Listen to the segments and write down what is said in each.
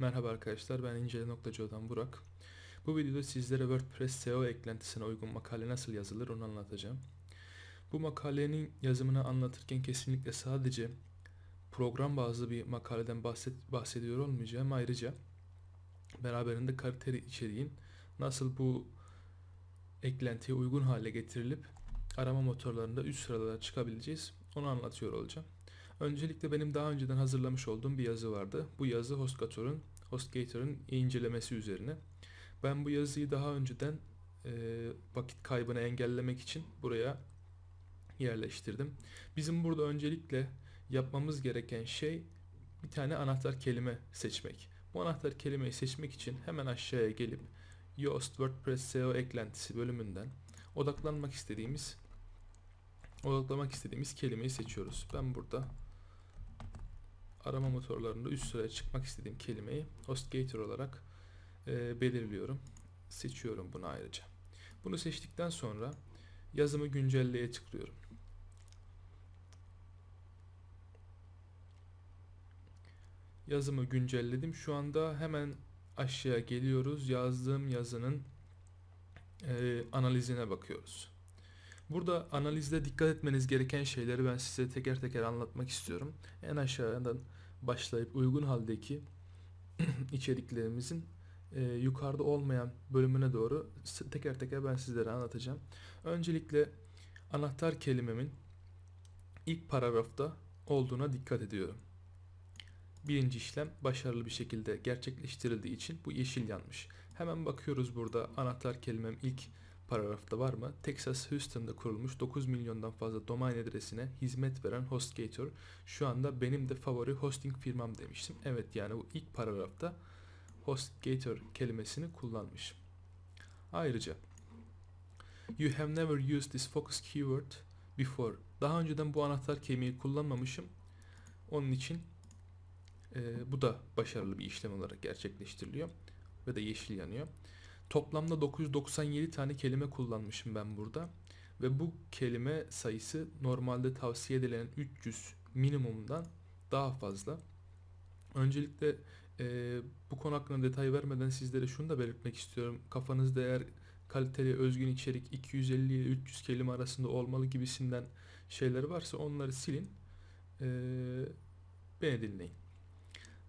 Merhaba arkadaşlar ben incele.co'dan Burak. Bu videoda sizlere WordPress SEO eklentisine uygun makale nasıl yazılır onu anlatacağım. Bu makalenin yazımını anlatırken kesinlikle sadece program bazlı bir makaleden bahset, bahsediyor olmayacağım. Ayrıca beraberinde kaliteli içeriğin nasıl bu eklentiye uygun hale getirilip arama motorlarında üst sıralara çıkabileceğiz onu anlatıyor olacağım. Öncelikle benim daha önceden hazırlamış olduğum bir yazı vardı. Bu yazı HostGator'un HostGator'ın incelemesi üzerine. Ben bu yazıyı daha önceden e, vakit kaybını engellemek için buraya yerleştirdim. Bizim burada öncelikle yapmamız gereken şey bir tane anahtar kelime seçmek. Bu anahtar kelimeyi seçmek için hemen aşağıya gelip Yoast WordPress SEO eklentisi bölümünden odaklanmak istediğimiz odaklamak istediğimiz kelimeyi seçiyoruz. Ben burada arama motorlarında üst sıraya çıkmak istediğim kelimeyi HostGator olarak e, belirliyorum. Seçiyorum bunu ayrıca. Bunu seçtikten sonra yazımı güncelleye tıklıyorum. Yazımı güncelledim. Şu anda hemen aşağıya geliyoruz. Yazdığım yazının e, analizine bakıyoruz. Burada analizde dikkat etmeniz gereken şeyleri ben size teker teker anlatmak istiyorum. En aşağıdan başlayıp uygun haldeki içeriklerimizin e, yukarıda olmayan bölümüne doğru teker teker ben sizlere anlatacağım. Öncelikle anahtar kelimemin ilk paragrafta olduğuna dikkat ediyorum. Birinci işlem başarılı bir şekilde gerçekleştirildiği için bu yeşil yanmış. Hemen bakıyoruz burada anahtar kelimem ilk paragrafta var mı? Texas Houston'da kurulmuş 9 milyondan fazla domain adresine hizmet veren HostGator şu anda benim de favori hosting firmam demiştim. Evet yani bu ilk paragrafta HostGator kelimesini kullanmış. Ayrıca You have never used this focus keyword before. Daha önceden bu anahtar kelimeyi kullanmamışım. Onun için e, bu da başarılı bir işlem olarak gerçekleştiriliyor ve de yeşil yanıyor. Toplamda 997 tane kelime kullanmışım ben burada. Ve bu kelime sayısı normalde tavsiye edilen 300 minimumdan daha fazla. Öncelikle e, bu konu hakkında detay vermeden sizlere şunu da belirtmek istiyorum. Kafanızda eğer kaliteli özgün içerik 250 ile 300 kelime arasında olmalı gibisinden şeyler varsa onları silin. E, beni dinleyin.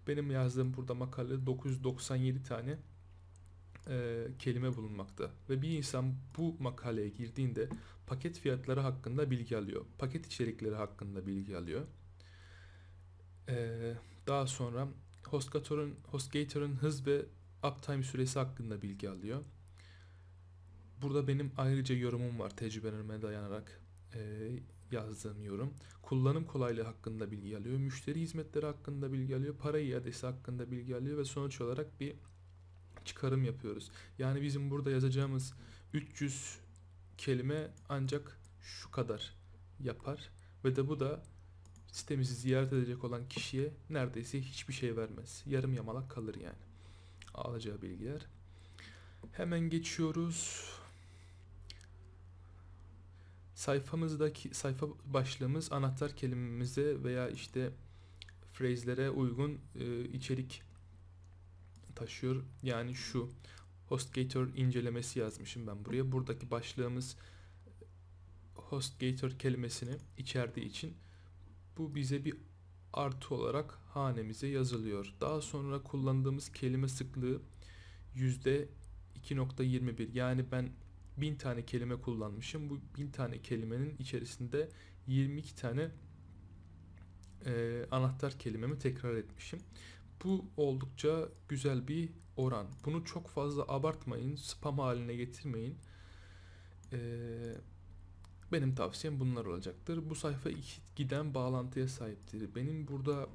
Benim yazdığım burada makale 997 tane e, kelime bulunmakta ve bir insan bu makaleye girdiğinde paket fiyatları hakkında bilgi alıyor. Paket içerikleri hakkında bilgi alıyor. E, daha sonra HostGator'un HostGator'ın hız ve uptime süresi hakkında bilgi alıyor. Burada benim ayrıca yorumum var tecrübelerime dayanarak e, yazdığım yorum. Kullanım kolaylığı hakkında bilgi alıyor. Müşteri hizmetleri hakkında bilgi alıyor. Para iadesi hakkında bilgi alıyor ve sonuç olarak bir çıkarım yapıyoruz. Yani bizim burada yazacağımız 300 kelime ancak şu kadar yapar ve de bu da sitemizi ziyaret edecek olan kişiye neredeyse hiçbir şey vermez. Yarım yamalak kalır yani. Alacağı bilgiler. Hemen geçiyoruz. Sayfamızdaki sayfa başlığımız anahtar kelimemize veya işte phrase'lere uygun e, içerik taşıyor. Yani şu HostGator incelemesi yazmışım ben buraya. Buradaki başlığımız HostGator kelimesini içerdiği için bu bize bir artı olarak hanemize yazılıyor. Daha sonra kullandığımız kelime sıklığı yüzde 2.21 yani ben 1000 tane kelime kullanmışım. Bu 1000 tane kelimenin içerisinde 22 tane e, anahtar kelimemi tekrar etmişim. Bu oldukça güzel bir oran. Bunu çok fazla abartmayın, spam haline getirmeyin. Ee, benim tavsiyem bunlar olacaktır. Bu sayfa iki giden bağlantıya sahiptir. Benim burada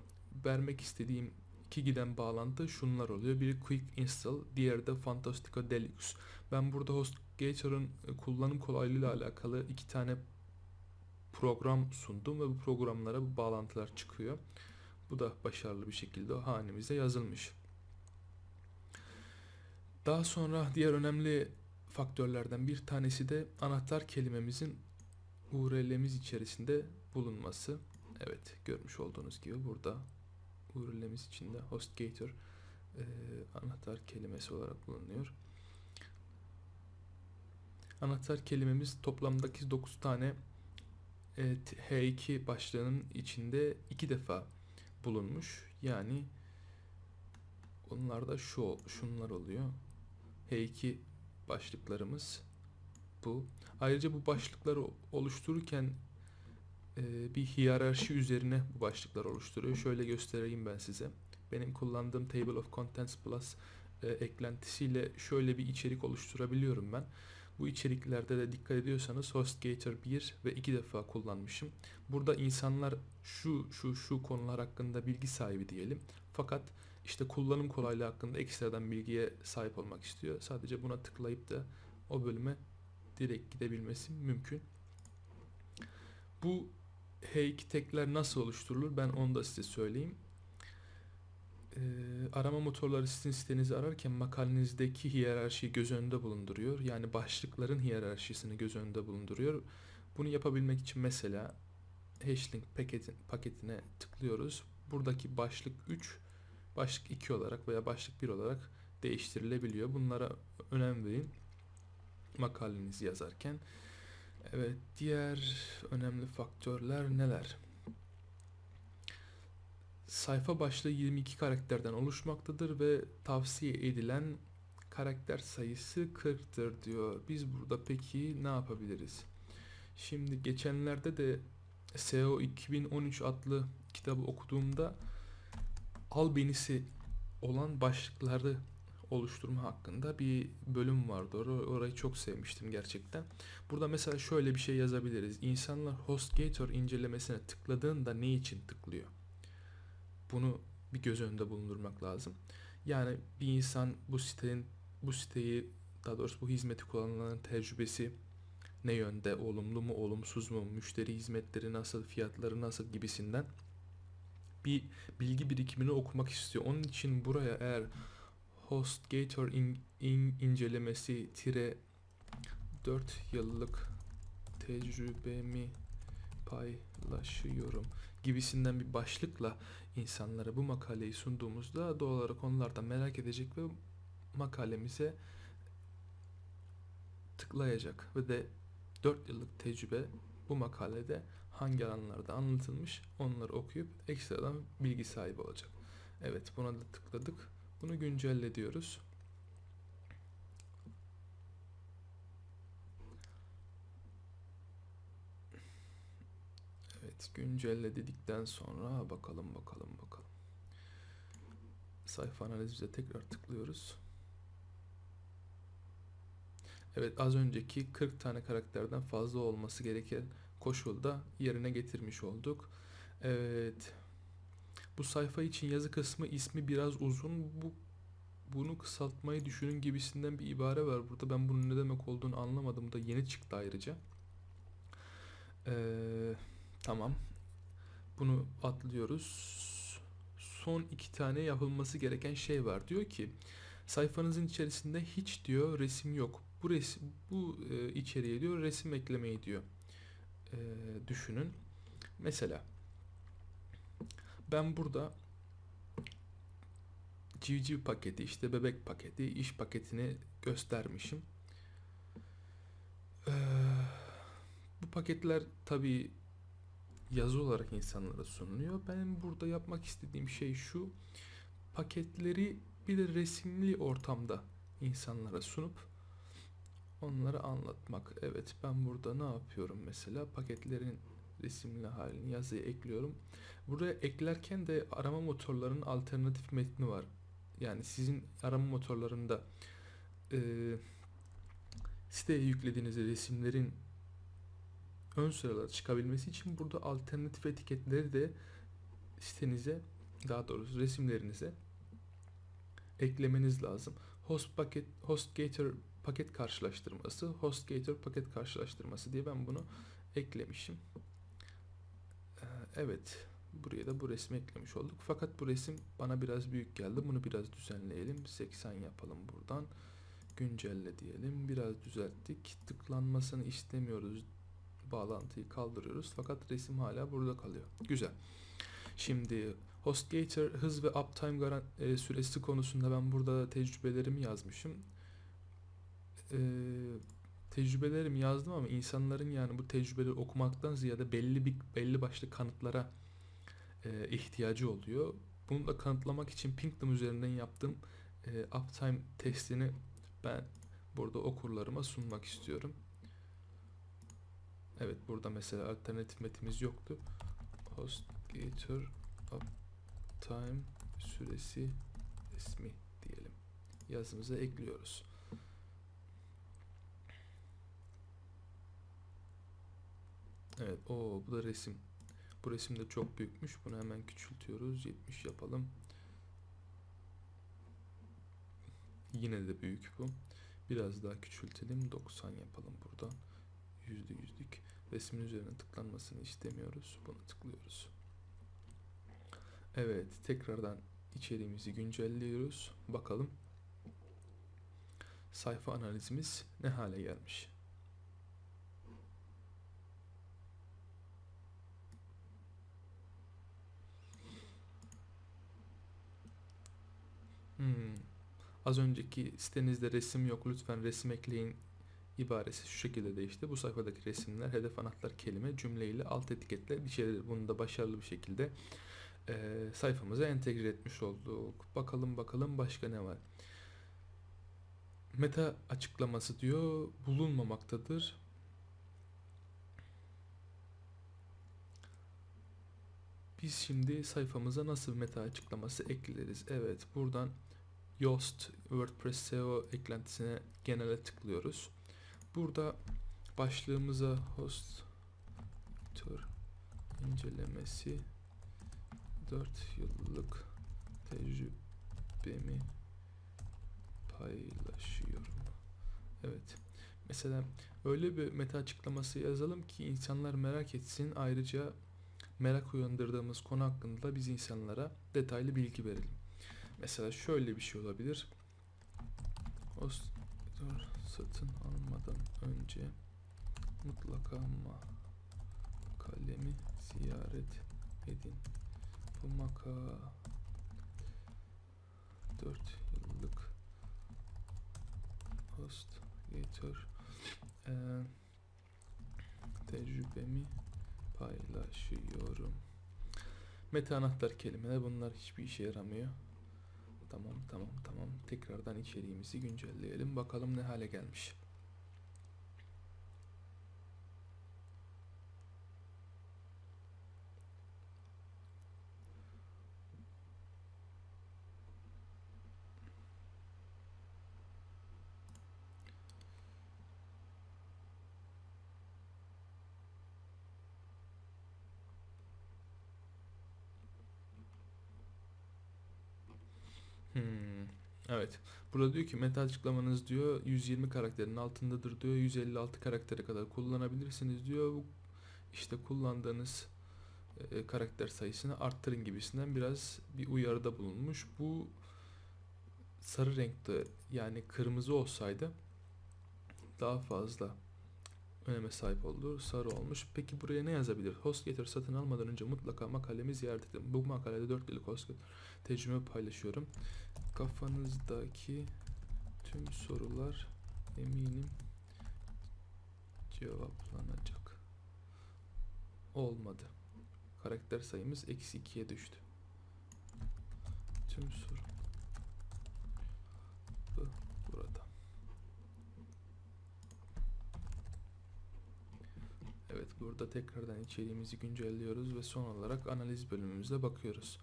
vermek istediğim iki giden bağlantı şunlar oluyor. Biri Quick Install, diğeri de Fantastico Deluxe. Ben burada HostGator'ın kullanım kolaylığıyla alakalı iki tane program sundum ve bu programlara bu bağlantılar çıkıyor. Bu da başarılı bir şekilde hanemize yazılmış. Daha sonra diğer önemli faktörlerden bir tanesi de anahtar kelimemizin URL'miz içerisinde bulunması. Evet görmüş olduğunuz gibi burada URL'miz içinde HostGator e, anahtar kelimesi olarak bulunuyor. Anahtar kelimemiz toplamdaki 9 tane e, t- H2 başlığının içinde iki defa bulunmuş. Yani onlar da şu şunlar oluyor. H2 başlıklarımız bu. Ayrıca bu başlıkları oluştururken e, bir hiyerarşi üzerine bu başlıklar oluşturuyor. Şöyle göstereyim ben size. Benim kullandığım Table of Contents Plus e, eklentisiyle şöyle bir içerik oluşturabiliyorum ben. Bu içeriklerde de dikkat ediyorsanız HostGator 1 ve 2 defa kullanmışım. Burada insanlar şu şu şu konular hakkında bilgi sahibi diyelim. Fakat işte kullanım kolaylığı hakkında ekstradan bilgiye sahip olmak istiyor. Sadece buna tıklayıp da o bölüme direkt gidebilmesi mümkün. Bu H2 tekler nasıl oluşturulur ben onu da size söyleyeyim. Ee, arama motorları sizin sitenizi ararken makalenizdeki hiyerarşiyi göz önünde bulunduruyor. Yani başlıkların hiyerarşisini göz önünde bulunduruyor. Bunu yapabilmek için mesela hashlink paketin, paketine tıklıyoruz. Buradaki başlık 3, başlık 2 olarak veya başlık 1 olarak değiştirilebiliyor. Bunlara önem verin makalenizi yazarken. Evet, diğer önemli faktörler neler? Sayfa başlığı 22 karakterden oluşmaktadır ve tavsiye edilen karakter sayısı 40'tır diyor. Biz burada peki ne yapabiliriz? Şimdi geçenlerde de SEO 2013 adlı kitabı okuduğumda albenisi olan başlıkları oluşturma hakkında bir bölüm vardı. Or- orayı çok sevmiştim gerçekten. Burada mesela şöyle bir şey yazabiliriz. İnsanlar HostGator incelemesine tıkladığında ne için tıklıyor? Bunu bir göz önünde bulundurmak lazım. Yani bir insan bu sitenin bu siteyi daha doğrusu bu hizmeti kullananların tecrübesi ne yönde, olumlu mu, olumsuz mu, müşteri hizmetleri nasıl, fiyatları nasıl? Gibisinden bir bilgi birikimini okumak istiyor. Onun için buraya eğer HostGator in, in- incelemesi tire 4 yıllık tecrübemi paylaşıyorum gibisinden bir başlıkla insanlara bu makaleyi sunduğumuzda doğal olarak onlar da merak edecek ve makalemize tıklayacak ve de 4 yıllık tecrübe bu makalede hangi alanlarda anlatılmış onları okuyup ekstradan bilgi sahibi olacak. Evet buna da tıkladık. Bunu güncelle diyoruz. Evet güncelle dedikten sonra bakalım bakalım bakalım. Sayfa analizimize tekrar tıklıyoruz. Evet az önceki 40 tane karakterden fazla olması gereken koşulda yerine getirmiş olduk. Evet. Bu sayfa için yazı kısmı ismi biraz uzun. Bu bunu kısaltmayı düşünün gibisinden bir ibare var burada. Ben bunun ne demek olduğunu anlamadım da yeni çıktı ayrıca. Tamam. Bunu atlıyoruz. Son iki tane yapılması gereken şey var. Diyor ki sayfanızın içerisinde hiç diyor resim yok. Bu resim bu e, içeriye diyor resim eklemeyi diyor. E, düşünün. Mesela ben burada civciv paketi, işte bebek paketi, iş paketini göstermişim. Ee, bu paketler tabii yazı olarak insanlara sunuluyor. Ben burada yapmak istediğim şey şu. Paketleri bir de resimli ortamda insanlara sunup onlara anlatmak. Evet ben burada ne yapıyorum mesela? Paketlerin resimli halini yazıya ekliyorum. Buraya eklerken de arama motorlarının alternatif metni var. Yani sizin arama motorlarında e, siteye yüklediğiniz resimlerin ön sıralara çıkabilmesi için burada alternatif etiketleri de sitenize daha doğrusu resimlerinize eklemeniz lazım. Host paket HostGator paket karşılaştırması, HostGator paket karşılaştırması diye ben bunu eklemişim. Ee, Evet. Buraya da bu resmi eklemiş olduk. Fakat bu resim bana biraz büyük geldi. Bunu biraz düzenleyelim. 80 yapalım buradan. Güncelle diyelim. Biraz düzelttik. Tıklanmasını istemiyoruz. Bağlantıyı kaldırıyoruz. Fakat resim hala burada kalıyor. Güzel. Şimdi HostGator hız ve uptime garan e, süresi konusunda ben burada tecrübelerimi yazmışım. E, tecrübelerimi yazdım ama insanların yani bu tecrübeleri okumaktan ziyade belli bir belli başlı kanıtlara e, ihtiyacı oluyor. Bunu da kanıtlamak için Pingdom üzerinden yaptığım e, uptime testini ben burada okurlarıma sunmak istiyorum. Evet burada mesela alternatif metimiz yoktu. HostGator uptime süresi ismi diyelim. Yazımıza ekliyoruz. Evet o bu da resim. Bu resim de çok büyükmüş. Bunu hemen küçültüyoruz. 70 yapalım. Yine de büyük bu. Biraz daha küçültelim. 90 yapalım buradan. Yüzde yüzlük. Resmin üzerine tıklanmasını istemiyoruz. Bunu tıklıyoruz. Evet. Tekrardan içeriğimizi güncelliyoruz. Bakalım. Sayfa analizimiz ne hale gelmiş. Hmm. Az önceki sitenizde resim yok lütfen resim ekleyin ibaresi şu şekilde değişti. Bu sayfadaki resimler hedef anahtar kelime cümle ile alt etiketle içeridir. Bunu da başarılı bir şekilde e, sayfamıza entegre etmiş olduk. Bakalım bakalım başka ne var. Meta açıklaması diyor bulunmamaktadır. Biz şimdi sayfamıza nasıl bir meta açıklaması ekleriz? Evet buradan Yoast WordPress SEO eklentisine genele tıklıyoruz. Burada başlığımıza host tür incelemesi 4 yıllık tecrübemi paylaşıyorum. Evet. Mesela öyle bir meta açıklaması yazalım ki insanlar merak etsin. Ayrıca merak uyandırdığımız konu hakkında biz insanlara detaylı bilgi verelim. Mesela şöyle bir şey olabilir. Host satın almadan önce mutlaka makalemi ziyaret edin. Bu makale 4 yıllık HostGator e, tecrübemi paylaşıyorum. Meta anahtar kelimeler bunlar hiçbir işe yaramıyor. Tamam tamam tamam. Tekrardan içeriğimizi güncelleyelim. Bakalım ne hale gelmiş. Hmm, evet. Burada diyor ki meta açıklamanız diyor 120 karakterin altındadır diyor. 156 karaktere kadar kullanabilirsiniz diyor. Bu işte kullandığınız e, karakter sayısını arttırın gibisinden biraz bir uyarıda bulunmuş. Bu sarı renkte yani kırmızı olsaydı daha fazla öneme sahip olur. Sarı olmuş. Peki buraya ne yazabilir? HostGator satın almadan önce mutlaka makalemi ziyaret edin. Bu makalede 4 yıllık HostGator tecrübe paylaşıyorum. Kafanızdaki tüm sorular eminim cevaplanacak. Olmadı. Karakter sayımız eksi 2'ye düştü. Tüm soru bu burada. Evet burada tekrardan içeriğimizi güncelliyoruz ve son olarak analiz bölümümüze bakıyoruz.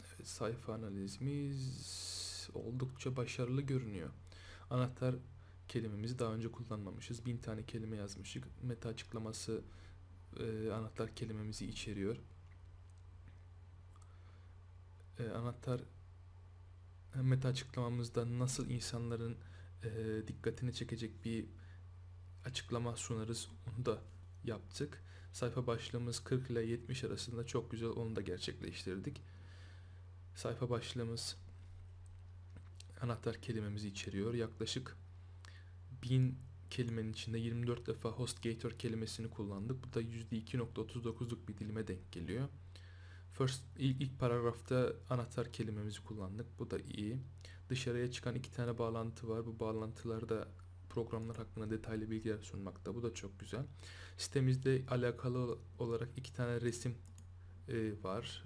Evet, sayfa analizimiz oldukça başarılı görünüyor. Anahtar kelimemizi daha önce kullanmamışız. Bin tane kelime yazmışız. Meta açıklaması e, anahtar kelimemizi içeriyor. E, anahtar meta açıklamamızda nasıl insanların e, dikkatini çekecek bir açıklama sunarız onu da yaptık. Sayfa başlığımız 40 ile 70 arasında çok güzel onu da gerçekleştirdik. Sayfa başlığımız anahtar kelimemizi içeriyor. Yaklaşık 1000 kelimenin içinde 24 defa HostGator kelimesini kullandık. Bu da %2.39'luk bir dilime denk geliyor. First ilk, ilk paragrafta anahtar kelimemizi kullandık. Bu da iyi. Dışarıya çıkan iki tane bağlantı var. Bu bağlantılarda programlar hakkında detaylı bilgiler sunmakta. Bu da çok güzel. Sitemizde alakalı olarak iki tane resim e, var.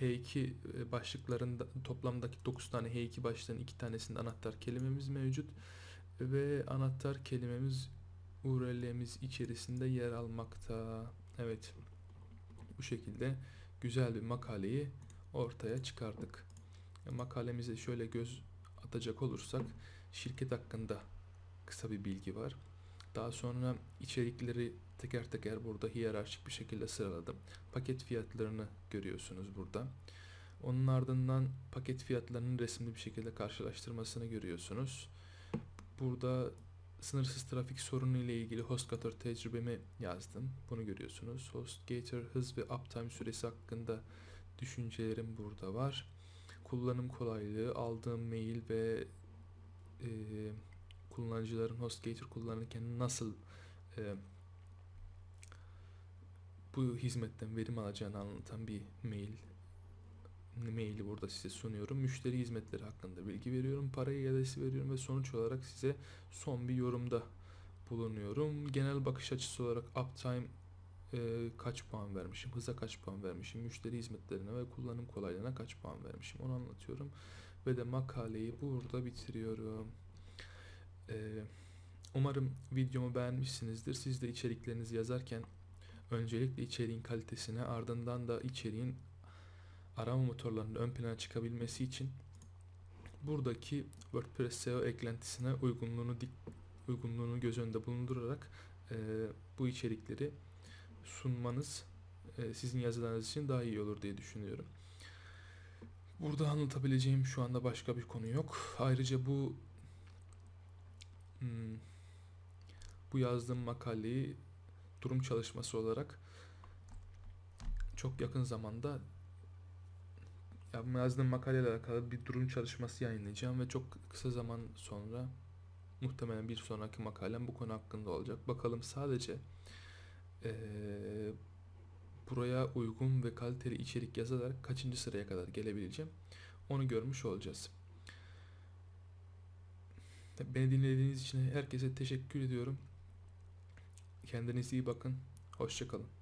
H2 e, başlıklarında toplamdaki 9 tane H2 başlığın iki tanesinde anahtar kelimemiz mevcut ve anahtar kelimemiz URL'imiz içerisinde yer almakta. Evet. Bu şekilde güzel bir makaleyi ortaya çıkardık. E, Makalemize şöyle göz atacak olursak şirket hakkında kısa bir bilgi var. Daha sonra içerikleri teker teker burada hiyerarşik bir şekilde sıraladım. Paket fiyatlarını görüyorsunuz burada. Onun ardından paket fiyatlarının resimli bir şekilde karşılaştırmasını görüyorsunuz. Burada sınırsız trafik sorunu ile ilgili HostGator tecrübemi yazdım. Bunu görüyorsunuz. HostGator hız ve uptime süresi hakkında düşüncelerim burada var. Kullanım kolaylığı, aldığım mail ve e, kullanıcıların HostGator kullanırken nasıl e, bu hizmetten verim alacağını anlatan bir mail maili burada size sunuyorum. Müşteri hizmetleri hakkında bilgi veriyorum. Para iadesi veriyorum ve sonuç olarak size son bir yorumda bulunuyorum. Genel bakış açısı olarak uptime e, kaç puan vermişim, hıza kaç puan vermişim, müşteri hizmetlerine ve kullanım kolaylığına kaç puan vermişim onu anlatıyorum. Ve de makaleyi burada bitiriyorum. E, umarım videomu beğenmişsinizdir. Siz de içeriklerinizi yazarken öncelikle içeriğin kalitesine ardından da içeriğin arama motorlarının ön plana çıkabilmesi için buradaki WordPress SEO eklentisine uygunluğunu dik, uygunluğunu göz önünde bulundurarak e, bu içerikleri sunmanız e, sizin yazılarınız için daha iyi olur diye düşünüyorum. Burada anlatabileceğim şu anda başka bir konu yok. Ayrıca bu hmm, bu yazdığım makaleyi durum çalışması olarak çok yakın zamanda ya bu yazdığım makaleyle alakalı bir durum çalışması yayınlayacağım ve çok kısa zaman sonra muhtemelen bir sonraki makalem bu konu hakkında olacak. Bakalım sadece eee, buraya uygun ve kaliteli içerik yazarak kaçıncı sıraya kadar gelebileceğim onu görmüş olacağız. Beni dinlediğiniz için herkese teşekkür ediyorum. Kendinize iyi bakın. Hoşçakalın.